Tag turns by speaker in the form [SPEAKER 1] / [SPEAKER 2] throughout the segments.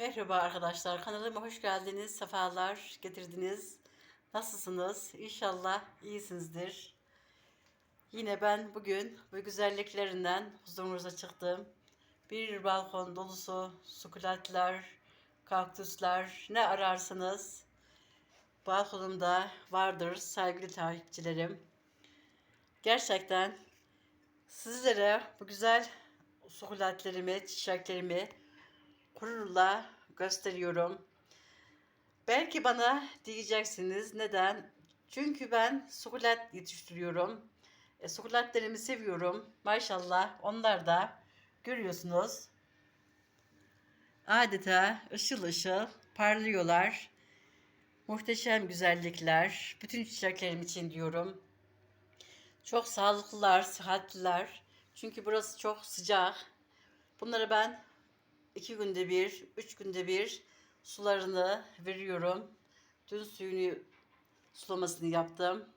[SPEAKER 1] Merhaba arkadaşlar, kanalıma hoş geldiniz, sefalar getirdiniz. Nasılsınız? İnşallah iyisinizdir. Yine ben bugün bu güzelliklerinden huzurunuza çıktım. Bir balkon dolusu sukulentler, kaktüsler, ne ararsanız balkonumda vardır sevgili takipçilerim. Gerçekten sizlere bu güzel sukulentlerimi, çiçeklerimi gururla gösteriyorum. Belki bana diyeceksiniz neden? Çünkü ben sukulent yetiştiriyorum. E, sukulentlerimi seviyorum. Maşallah onlar da görüyorsunuz. Adeta ışıl ışıl parlıyorlar. Muhteşem güzellikler. Bütün çiçeklerim için diyorum. Çok sağlıklılar, sıhhatliler. Çünkü burası çok sıcak. Bunları ben iki günde bir, üç günde bir sularını veriyorum. Dün suyunu sulamasını yaptım.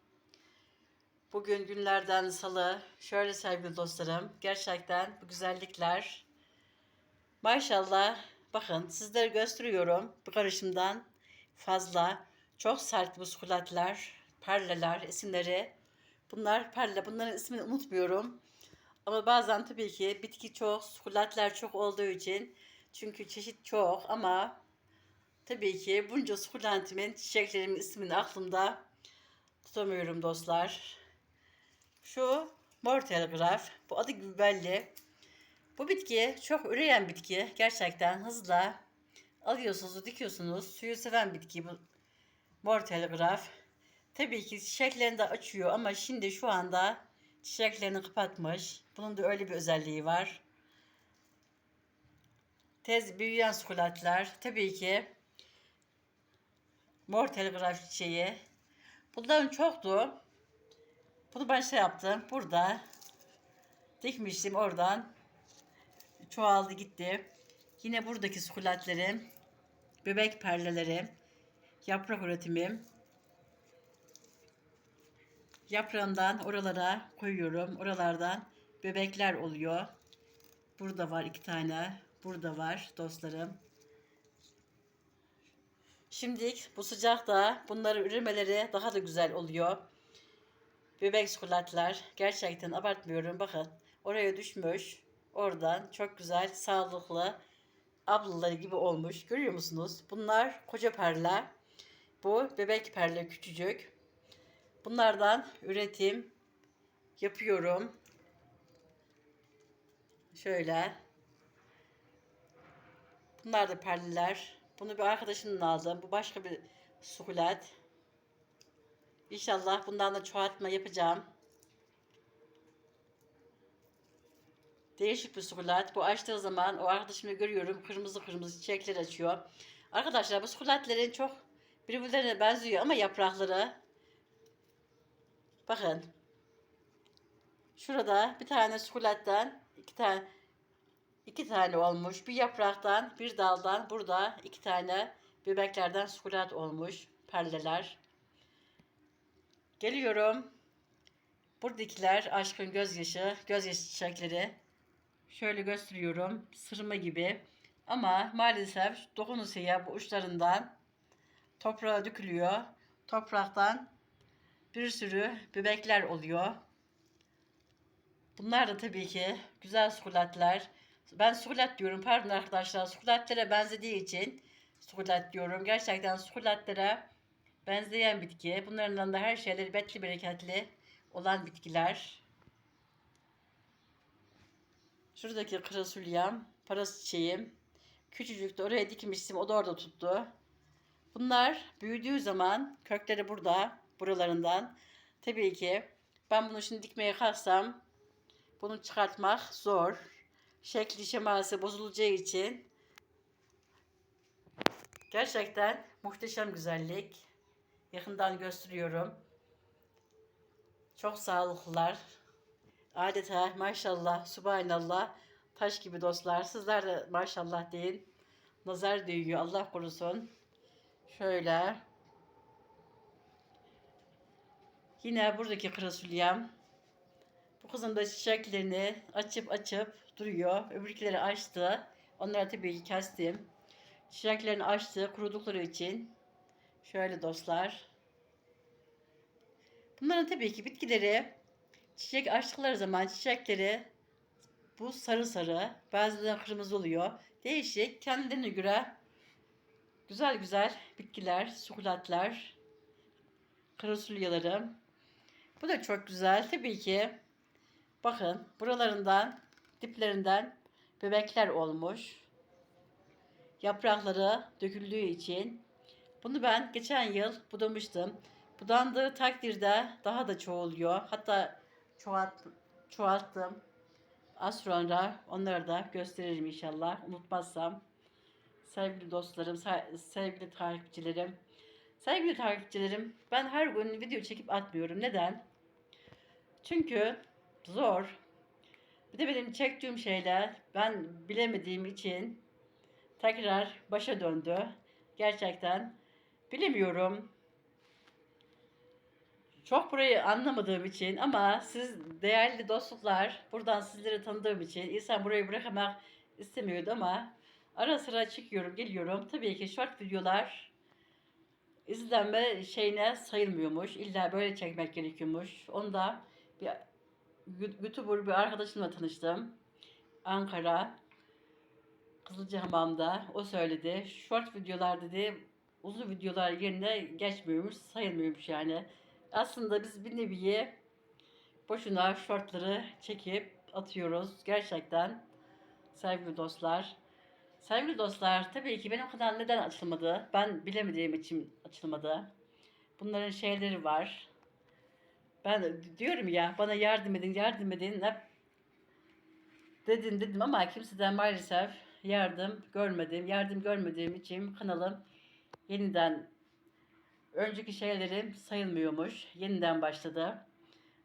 [SPEAKER 1] Bugün günlerden salı. Şöyle sevgili dostlarım. Gerçekten bu güzellikler. Maşallah. Bakın sizlere gösteriyorum. Bu karışımdan fazla. Çok sert bu sukulatlar. Perleler, isimleri. Bunlar perle. Bunların ismini unutmuyorum. Ama bazen tabii ki bitki çok, sukulatlar çok olduğu için çünkü çeşit çok ama tabii ki bunca sukulentimin çiçeklerimin ismini aklımda tutamıyorum dostlar. Şu mor telgraf. Bu adı gibi belli. Bu bitki çok üreyen bitki. Gerçekten hızla alıyorsunuz, dikiyorsunuz. Suyu seven bitki bu mor telgraf. Tabii ki çiçeklerini de açıyor ama şimdi şu anda çiçeklerini kapatmış. Bunun da öyle bir özelliği var. Tez büyüyen sukulatlar. Tabii ki mor telgraf çiçeği. Bunların çoktu. Bunu ben şey yaptım. Burada dikmiştim oradan. Çoğaldı gitti. Yine buradaki sukulatlarım. Bebek perlelerim. Yaprak üretimim. Yaprağından oralara koyuyorum. Oralardan bebekler oluyor. Burada var iki tane. Burada var dostlarım. Şimdi bu sıcakta bunları üremeleri daha da güzel oluyor. Bebek çikolatlar gerçekten abartmıyorum. Bakın oraya düşmüş. Oradan çok güzel, sağlıklı ablaları gibi olmuş. Görüyor musunuz? Bunlar koca perle. Bu bebek perle küçücük. Bunlardan üretim yapıyorum. Şöyle. Bunlar da perliler. Bunu bir arkadaşımdan aldım. Bu başka bir sukulat. İnşallah bundan da çoğaltma yapacağım. Değişik bir sukulat. Bu açtığı zaman o arkadaşımı görüyorum. Kırmızı kırmızı çiçekler açıyor. Arkadaşlar bu sukulatlerin çok birbirlerine benziyor ama yaprakları. Bakın. Şurada bir tane sukulattan iki tane iki tane olmuş. Bir yapraktan, bir daldan burada iki tane bebeklerden sukulat olmuş. Perleler. Geliyorum. Buradakiler aşkın gözyaşı, gözyaşı çiçekleri. Şöyle gösteriyorum. Sırma gibi. Ama maalesef dokunusuya bu uçlarından toprağa dökülüyor. Topraktan bir sürü bebekler oluyor. Bunlar da tabii ki güzel sukulatlar. Ben sukulat diyorum pardon arkadaşlar. Sukulatlere benzediği için sukulat diyorum. Gerçekten sukulatlere benzeyen bitki. Bunlardan da her şeyleri betli bereketli olan bitkiler. Şuradaki krasulyam, paras çiçeğim. Küçücük de oraya dikmiştim. O da orada tuttu. Bunlar büyüdüğü zaman kökleri burada, buralarından. Tabii ki ben bunu şimdi dikmeye kalksam bunu çıkartmak zor. Şekli şeması bozulacağı için gerçekten muhteşem güzellik. Yakından gösteriyorum. Çok sağlıklılar. Adeta maşallah, subhanallah taş gibi dostlar. Sizler de maşallah deyin. Nazar değiyor Allah korusun. Şöyle. Yine buradaki krasulyam. Bu kızım da çiçeklerini açıp açıp duruyor. Öbürkileri açtı. Onları tabii ki kestim. Çiçeklerini açtı kurudukları için. Şöyle dostlar. Bunların tabii ki bitkileri çiçek açtıkları zaman çiçekleri bu sarı sarı bazen kırmızı oluyor. Değişik kendilerine göre güzel güzel bitkiler, sukulatlar, karasulyaları. Bu da çok güzel. Tabii ki bakın buralarından diplerinden bebekler olmuş. Yaprakları döküldüğü için bunu ben geçen yıl budamıştım. Budandığı takdirde daha da çoğuluyor. Hatta çoğalt, çoğalttım. Az sonra onları da gösteririm inşallah. Unutmazsam. Sevgili dostlarım, se- sevgili takipçilerim. Sevgili takipçilerim, ben her gün video çekip atmıyorum. Neden? Çünkü zor. Bir de benim çektiğim şeyler ben bilemediğim için tekrar başa döndü. Gerçekten bilemiyorum. Çok burayı anlamadığım için ama siz değerli dostluklar buradan sizleri tanıdığım için insan burayı bırakmak istemiyordu ama ara sıra çıkıyorum geliyorum. Tabii ki short videolar izlenme şeyine sayılmıyormuş. İlla böyle çekmek gerekiyormuş. Onda bir YouTuber bir arkadaşımla tanıştım. Ankara Kızılcahamam'da o söyledi. Short videolar dedi uzun videolar yerine geçmiyormuş, sayılmıyormuş yani. Aslında biz bir neviye boşuna shortları çekip atıyoruz. Gerçekten sevgili dostlar. Sevgili dostlar tabii ki benim kanal neden açılmadı? Ben bilemediğim için açılmadı. Bunların şeyleri var. Ben diyorum ya bana yardım edin yardım edin hep dedim dedim ama kimseden maalesef yardım görmedim. Yardım görmediğim için kanalım yeniden önceki şeylerim sayılmıyormuş. Yeniden başladı.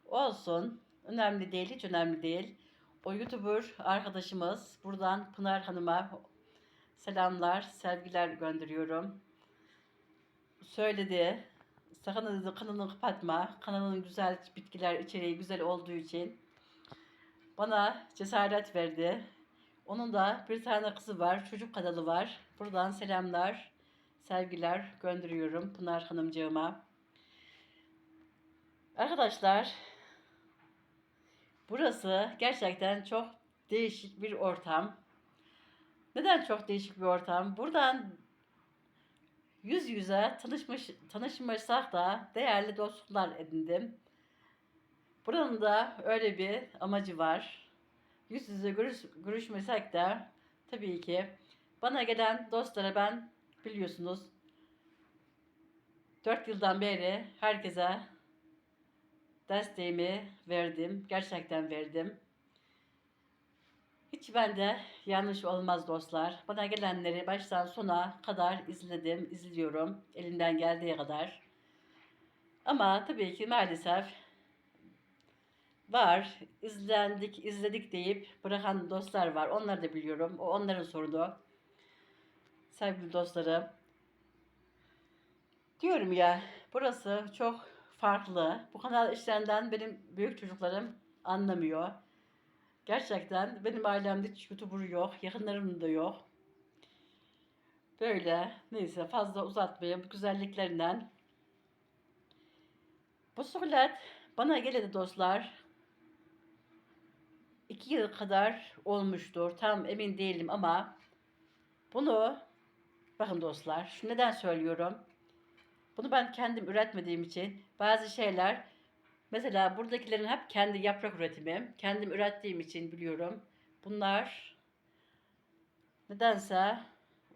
[SPEAKER 1] Olsun. Önemli değil, hiç önemli değil. O YouTuber arkadaşımız buradan Pınar Hanım'a selamlar, sevgiler gönderiyorum. Söyledi. Sakın kanalını kapatma. Kanalın güzel bitkiler içeriği güzel olduğu için bana cesaret verdi. Onun da bir tane kızı var, çocuk kanalı var. Buradan selamlar, sevgiler gönderiyorum Pınar Hanımcığıma. Arkadaşlar, burası gerçekten çok değişik bir ortam. Neden çok değişik bir ortam? Buradan yüz yüze tanışmış, tanışmışsak da değerli dostluklar edindim. Buranın da öyle bir amacı var. Yüz yüze görüş, görüşmesek de tabii ki bana gelen dostlara ben biliyorsunuz 4 yıldan beri herkese desteğimi verdim. Gerçekten verdim. Hiç bende yanlış olmaz dostlar. Bana gelenleri baştan sona kadar izledim, izliyorum. Elimden geldiği kadar. Ama tabii ki maalesef var. izlendik, izledik deyip bırakan dostlar var. Onları da biliyorum. O onların sorunu. Sevgili dostlarım. Diyorum ya, burası çok farklı. Bu kanal işlerinden benim büyük çocuklarım anlamıyor. Gerçekten benim ailemde hiç YouTuber yok. Yakınlarım da yok. Böyle neyse fazla uzatmayayım. Bu güzelliklerinden. Bu sukulet bana geledi dostlar. iki yıl kadar olmuştur. Tam emin değilim ama bunu bakın dostlar. Şu neden söylüyorum? Bunu ben kendim üretmediğim için bazı şeyler Mesela buradakilerin hep kendi yaprak üretimi. Kendim ürettiğim için biliyorum. Bunlar nedense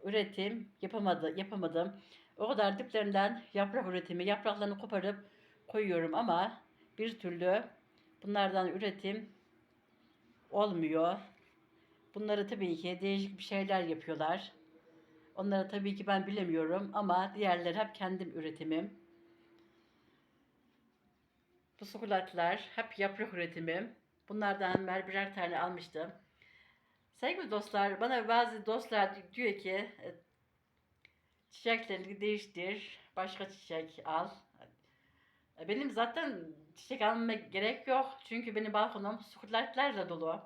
[SPEAKER 1] üretim yapamadı, yapamadım. O kadar diplerinden yaprak üretimi, yapraklarını koparıp koyuyorum ama bir türlü bunlardan üretim olmuyor. Bunları tabii ki değişik bir şeyler yapıyorlar. Onları tabii ki ben bilemiyorum ama diğerleri hep kendim üretimim. Bu hep yaprak üretimi. Bunlardan ben birer tane almıştım. Sevgili dostlar, bana bazı dostlar diyor ki e, çiçeklerini değiştir, başka çiçek al. E, Benim zaten çiçek almama gerek yok. Çünkü benim balkonum sukulatlarla dolu.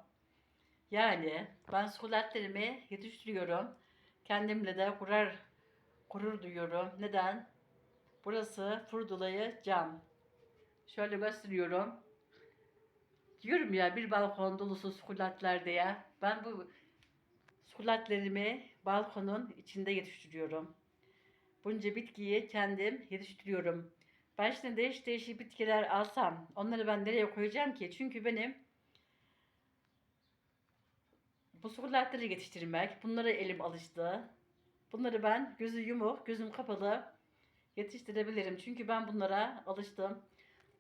[SPEAKER 1] Yani ben sukulatlarımı yetiştiriyorum. Kendimle de gurur, gurur duyuyorum. Neden? Burası Furdulayı cam. Şöyle gösteriyorum. Diyorum ya bir balkon dolusu sukulatlar diye. Ben bu sukulatlarımı balkonun içinde yetiştiriyorum. Bunca bitkiyi kendim yetiştiriyorum. Ben şimdi değiş değişik bitkiler alsam onları ben nereye koyacağım ki? Çünkü benim bu sukulatları yetiştirmek, bunlara elim alıştı. Bunları ben gözü yumuk, gözüm kapalı yetiştirebilirim. Çünkü ben bunlara alıştım.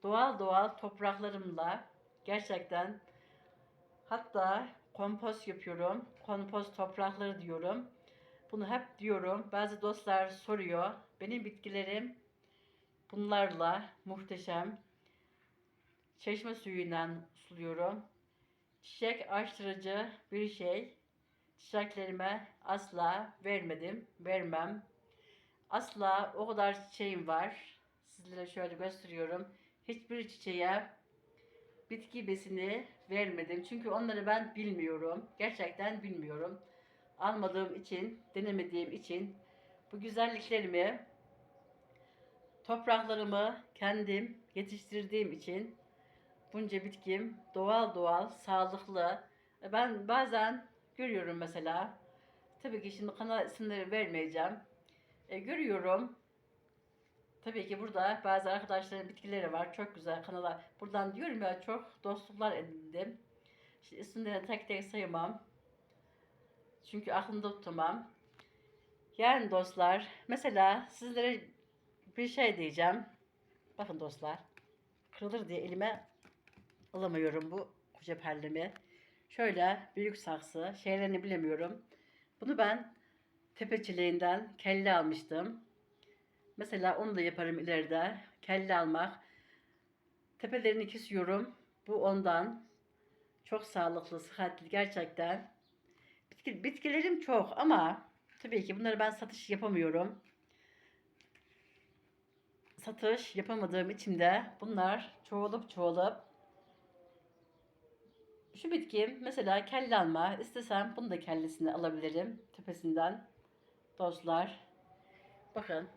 [SPEAKER 1] Doğal doğal topraklarımla gerçekten hatta kompost yapıyorum. Kompost toprakları diyorum. Bunu hep diyorum. Bazı dostlar soruyor. Benim bitkilerim bunlarla muhteşem. Çeşme suyundan suluyorum. Çiçek açtırıcı bir şey. Çiçeklerime asla vermedim, vermem. Asla o kadar çiçeğim var. Sizlere şöyle gösteriyorum. Hiçbir çiçeğe bitki besini vermedim. Çünkü onları ben bilmiyorum. Gerçekten bilmiyorum. Almadığım için, denemediğim için bu güzelliklerimi topraklarımı kendim yetiştirdiğim için bunca bitkim doğal doğal, sağlıklı. Ben bazen görüyorum mesela. Tabii ki şimdi kanal isimleri vermeyeceğim. E, görüyorum. Tabii ki burada bazı arkadaşların bitkileri var. Çok güzel kanala. Buradan diyorum ya çok dostluklar edindim. İşte isimlerini tek tek sayamam. Çünkü aklımda tutamam. Yani dostlar mesela sizlere bir şey diyeceğim. Bakın dostlar. Kırılır diye elime alamıyorum bu koca perdemi. Şöyle büyük saksı. Şeylerini bilemiyorum. Bunu ben tepeçiliğinden kelle almıştım. Mesela onu da yaparım ileride. Kelle almak. Tepelerini kesiyorum. Bu ondan. Çok sağlıklı, sıhhatli gerçekten. Bitki, bitkilerim çok ama tabii ki bunları ben satış yapamıyorum. Satış yapamadığım için de bunlar çoğalıp çoğalıp şu bitkim mesela kelle alma istesem bunu da kellesini alabilirim tepesinden dostlar. Bakın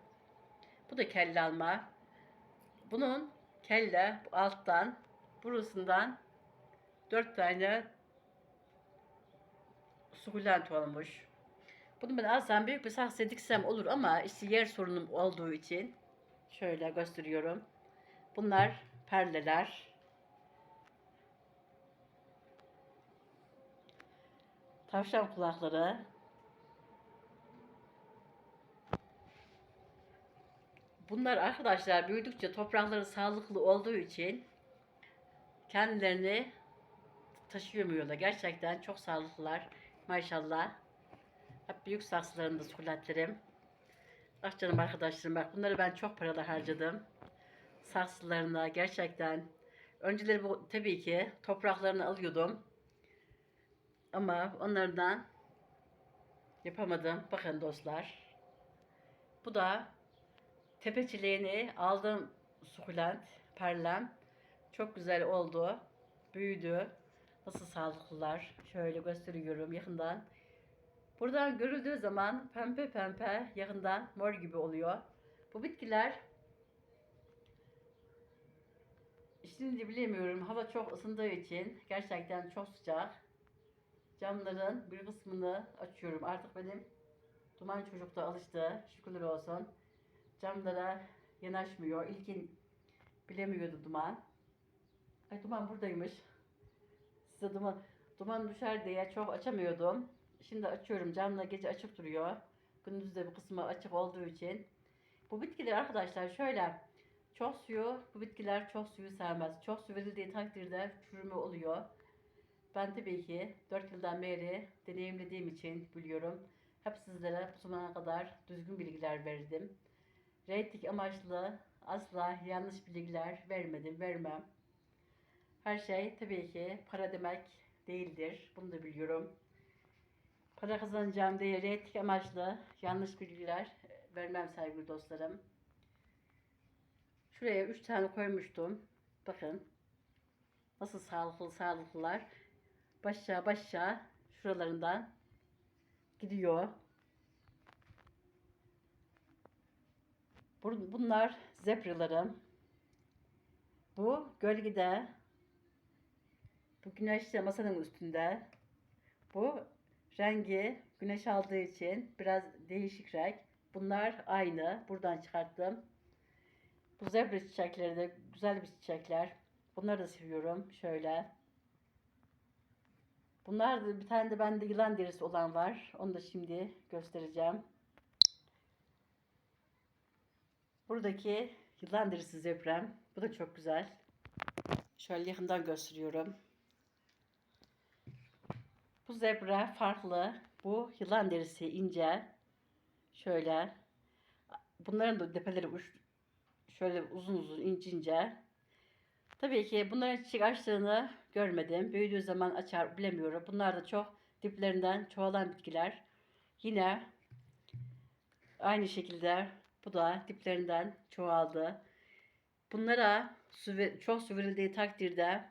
[SPEAKER 1] bu da kelle alma. Bunun kelle bu alttan burasından dört tane sukulent olmuş. Bunu ben alsam büyük bir saksı diksem olur ama işte yer sorunum olduğu için şöyle gösteriyorum. Bunlar perleler. Tavşan kulakları. Bunlar arkadaşlar büyüdükçe toprakları sağlıklı olduğu için kendilerini taşıyamıyorlar. Gerçekten çok sağlıklılar. Maşallah. Hep büyük saksılarında sukulatlarım. Ah canım arkadaşlarım bak bunları ben çok paralar harcadım. Saksılarına gerçekten. Önceleri bu, tabii ki topraklarını alıyordum. Ama onlardan yapamadım. Bakın dostlar. Bu da tepe çileğini aldım sukulent, perlem. Çok güzel oldu. Büyüdü. Nasıl sağlıklılar. Şöyle gösteriyorum yakından. Buradan görüldüğü zaman pembe pembe yakından mor gibi oluyor. Bu bitkiler şimdi bilemiyorum hava çok ısındığı için gerçekten çok sıcak. Camların bir kısmını açıyorum. Artık benim duman çocuk da alıştı. Şükürler olsun. Camlara yanaşmıyor. İlkin bilemiyordu duman. Ay duman buradaymış. Size duman, duman düşer diye çok açamıyordum. Şimdi açıyorum. Camla gece açık duruyor. Gündüz de bu kısmı açık olduğu için. Bu bitkiler arkadaşlar şöyle çok suyu, bu bitkiler çok suyu sevmez. Çok su verildiği takdirde çürüme oluyor. Ben tabii ki 4 yıldan beri deneyimlediğim için biliyorum. Hep sizlere bu zamana kadar düzgün bilgiler verdim. Reyting amaçlı asla yanlış bilgiler vermedim, vermem. Her şey tabii ki para demek değildir. Bunu da biliyorum. Para kazanacağım diye reyting amaçlı yanlış bilgiler vermem sevgili dostlarım. Şuraya 3 tane koymuştum. Bakın. Nasıl sağlıklı sağlıklılar. Başa başa şuralarından gidiyor. Bunlar zebralarım. Bu gölgede. Bu güneşte masanın üstünde. Bu rengi güneş aldığı için biraz değişik renk. Bunlar aynı. Buradan çıkarttım. Bu zebra çiçekleri de güzel bir çiçekler. Bunları da seviyorum. Şöyle. Bunlar da bir tane de bende yılan derisi olan var. Onu da şimdi göstereceğim. Buradaki yılan derisi zebrem. Bu da çok güzel. Şöyle yakından gösteriyorum. Bu zebra farklı. Bu yılan derisi ince. Şöyle. Bunların da depeleri uç, şöyle uzun uzun ince ince. Tabii ki bunların çiçek açtığını görmedim. Büyüdüğü zaman açar bilemiyorum. Bunlar da çok diplerinden çoğalan bitkiler. Yine aynı şekilde bu da diplerinden çoğaldı. Bunlara çok su verildiği takdirde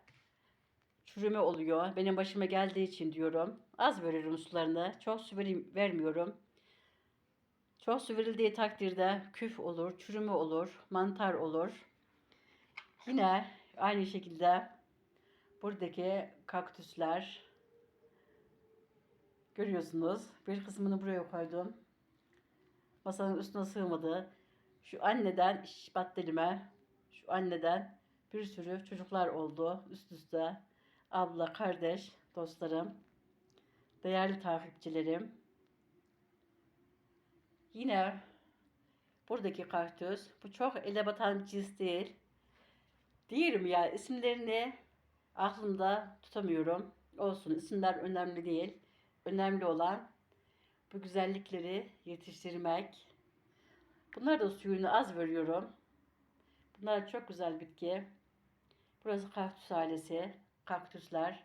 [SPEAKER 1] çürüme oluyor. Benim başıma geldiği için diyorum. Az veriyorum sularını. Çok su vermiyorum. Çok su verildiği takdirde küf olur, çürüme olur, mantar olur. Yine aynı şekilde buradaki kaktüsler görüyorsunuz. Bir kısmını buraya koydum. Masanın üstüne sığmadı. Şu anneden bat dilime. Şu anneden bir sürü çocuklar oldu üst üste. Abla, kardeş, dostlarım, değerli takipçilerim. Yine buradaki kaktüs. Bu çok ele batan bir cins değil. Diyelim ya isimlerini aklımda tutamıyorum. Olsun isimler önemli değil. Önemli olan bu güzellikleri yetiştirmek. Bunlar da suyunu az veriyorum. Bunlar çok güzel bitki. Burası kaktüs ailesi. Kaktüsler.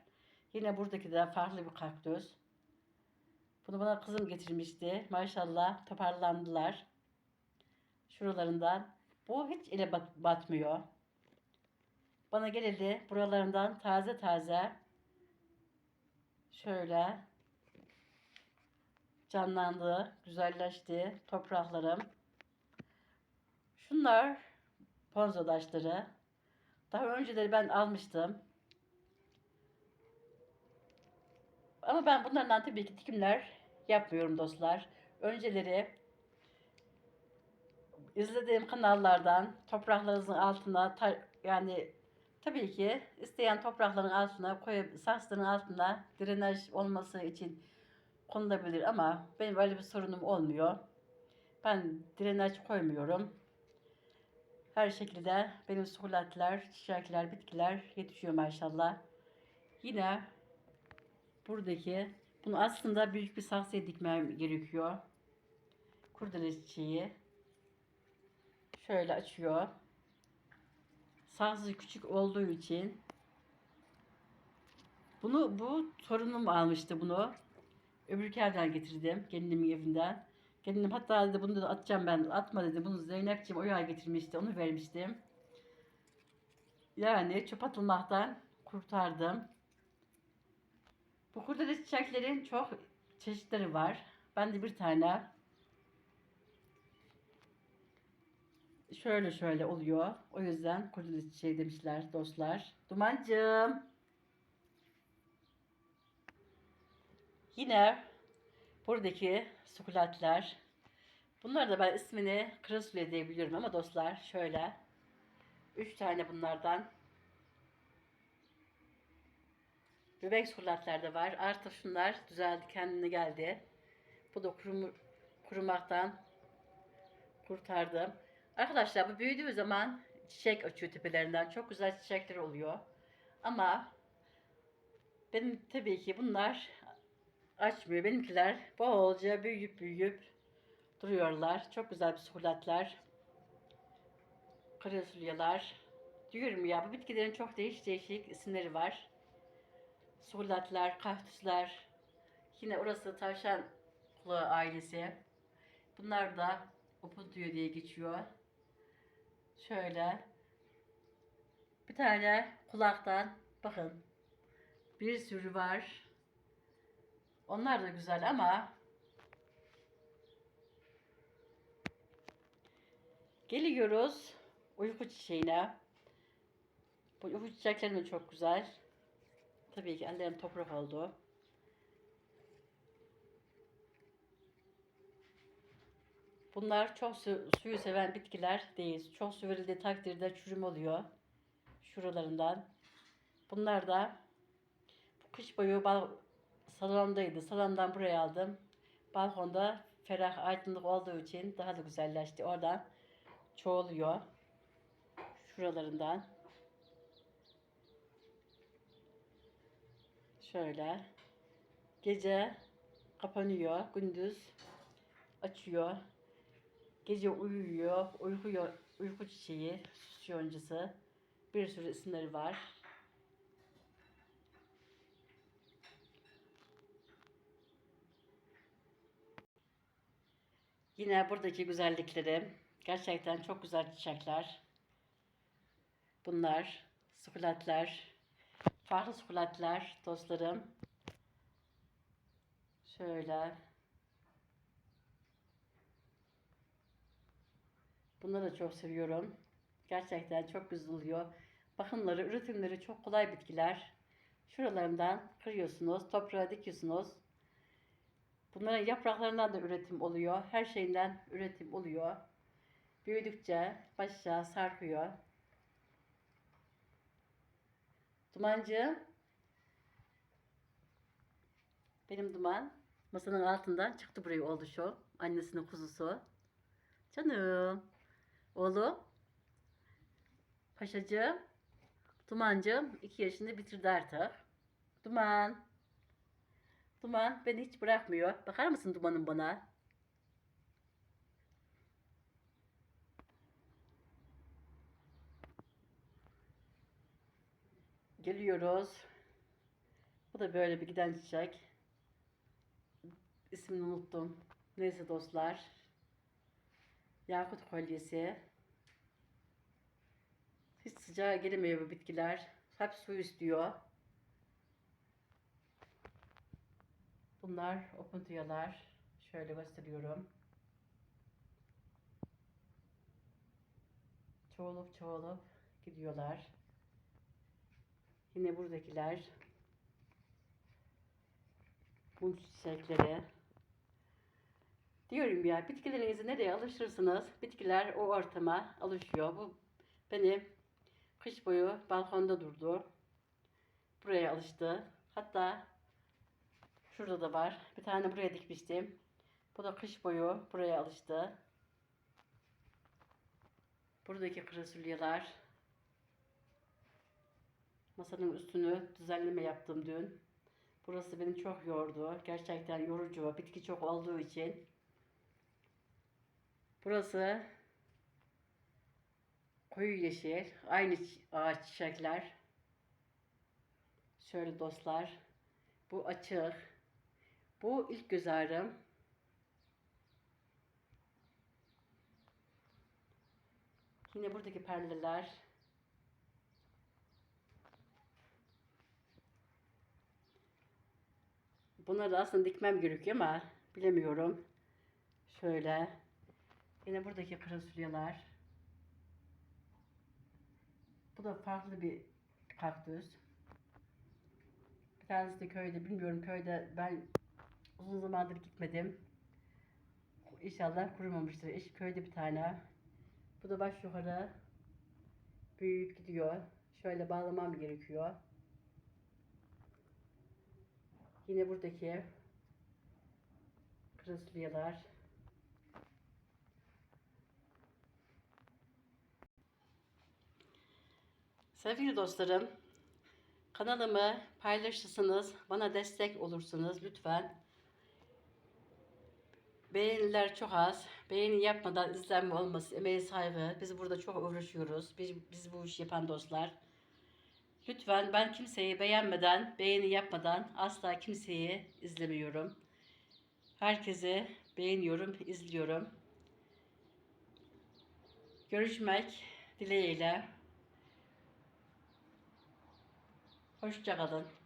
[SPEAKER 1] Yine buradaki de farklı bir kaktüs. Bunu bana kızım getirmişti. Maşallah toparlandılar. Şuralarından. Bu hiç ele bat- batmıyor. Bana gelildi buralarından taze taze şöyle canlandı, güzelleşti topraklarım. Şunlar ponzo taşları. Daha önceleri ben almıştım. Ama ben bunlardan tabii ki dikimler yapmıyorum dostlar. Önceleri izlediğim kanallardan topraklarınızın altına yani tabii ki isteyen toprakların altına koyup saksının altına drenaj olması için konulabilir ama benim öyle bir sorunum olmuyor. Ben drenaj koymuyorum. Her şekilde benim sukulatlar, çiçekler, bitkiler yetişiyor maşallah. Yine buradaki bunu aslında büyük bir saksıya dikmem gerekiyor. Kurdele çiçeği. Şöyle açıyor. Saksı küçük olduğu için bunu bu torunum almıştı bunu. Öbür evden getirdim. Gelinimin evinden. Gelinim hatta dedi bunu da atacağım ben. Atma dedi. Bunu Zeynep'ciğim oyağa getirmişti. Onu vermiştim. Yani çöp atılmaktan kurtardım. Bu kurdele çiçeklerin çok çeşitleri var. Ben de bir tane şöyle şöyle oluyor. O yüzden kurdele çiçeği demişler dostlar. Dumancığım. Yine buradaki sukulatlar. Bunlar da ben ismini Krasule diye biliyorum ama dostlar şöyle. Üç tane bunlardan. Bebek sukulatlar da var. Artık şunlar düzeldi kendine geldi. Bu da kurum, kurumaktan kurtardım. Arkadaşlar bu büyüdüğü zaman çiçek açıyor tepelerinden. Çok güzel çiçekler oluyor. Ama benim tabii ki bunlar açmıyor. Benimkiler bolca büyüyüp büyüyüp duruyorlar. Çok güzel bir sukulatlar. Kresulyalar. Diyorum ya bu bitkilerin çok değişik değişik isimleri var. Sukulatlar, kaktüsler. Yine orası tavşan kulağı ailesi. Bunlar da Opuntuyo diye geçiyor. Şöyle. Bir tane kulaktan bakın. Bir sürü var. Onlar da güzel ama Geliyoruz uyku çiçeğine. Bu uyku çiçeklerim de çok güzel. Tabii ki ellerim toprak oldu. Bunlar çok su- suyu seven bitkiler değil. Çok su verildiği takdirde çürüm oluyor. Şuralarından. Bunlar da bu kış boyu salondaydı. Salondan buraya aldım. Balkonda ferah aydınlık olduğu için daha da güzelleşti. Oradan çoğuluyor. Şuralarından. Şöyle. Gece kapanıyor. Gündüz açıyor. Gece uyuyor. Uykuyor. Uyku çiçeği. Süs yoncası. Bir sürü isimleri var. Yine buradaki güzellikleri gerçekten çok güzel çiçekler. Bunlar sukulatlar, farklı sukulatlar dostlarım. Şöyle. Bunları da çok seviyorum. Gerçekten çok güzel oluyor. Bakımları, üretimleri çok kolay bitkiler. Şuralarından kırıyorsunuz, toprağa dikiyorsunuz. Bunların yapraklarından da üretim oluyor. Her şeyinden üretim oluyor. Büyüdükçe başa sarkıyor. Dumancı. Benim duman. Masanın altından çıktı buraya oldu şu. Annesinin kuzusu. Canım. Oğlum. Paşacığım. Dumancığım iki yaşını bitirdi artık. Duman. Duman beni hiç bırakmıyor. Bakar mısın Duman'ın bana? Geliyoruz. Bu da böyle bir giden çiçek. İsmini unuttum. Neyse dostlar. Yakut kolyesi. Hiç sıcağa gelemiyor bu bitkiler. Hep su istiyor. Bunlar opuntuyalar. Şöyle gösteriyorum. Çoğulup çoğulup gidiyorlar. Yine buradakiler. Mum çiçekleri. Diyorum ya bitkilerinizi nereye alıştırırsınız? Bitkiler o ortama alışıyor. Bu benim kış boyu balkonda durdu. Buraya alıştı. Hatta Şurada da var. Bir tane buraya dikmiştim. Bu da kış boyu buraya alıştı. Buradaki kırasülyeler. Masanın üstünü düzenleme yaptım dün. Burası beni çok yordu. Gerçekten yorucu. Bitki çok olduğu için. Burası koyu yeşil. Aynı ağaç çiçekler. Şöyle dostlar. Bu açık. Bu ilk göz ağrım. Yine buradaki perdeler. Bunları da aslında dikmem gerekiyor ama bilemiyorum. Şöyle. Yine buradaki krasulyalar. Bu da farklı bir kaktüs. Bir tanesi de köyde. Bilmiyorum köyde ben uzun zamandır gitmedim. İnşallah kurumamıştır. İş köyde bir tane. Bu da baş yukarı büyüyüp gidiyor. Şöyle bağlamam gerekiyor. Yine buradaki kırısliyalar. Sevgili dostlarım, kanalımı paylaşırsanız, bana destek olursunuz lütfen. Beğeniler çok az. Beğeni yapmadan izlenme olması emeğe saygı. Biz burada çok uğraşıyoruz. Biz, biz bu işi yapan dostlar. Lütfen ben kimseyi beğenmeden, beğeni yapmadan asla kimseyi izlemiyorum. Herkesi beğeniyorum, izliyorum. Görüşmek dileğiyle. Hoşçakalın.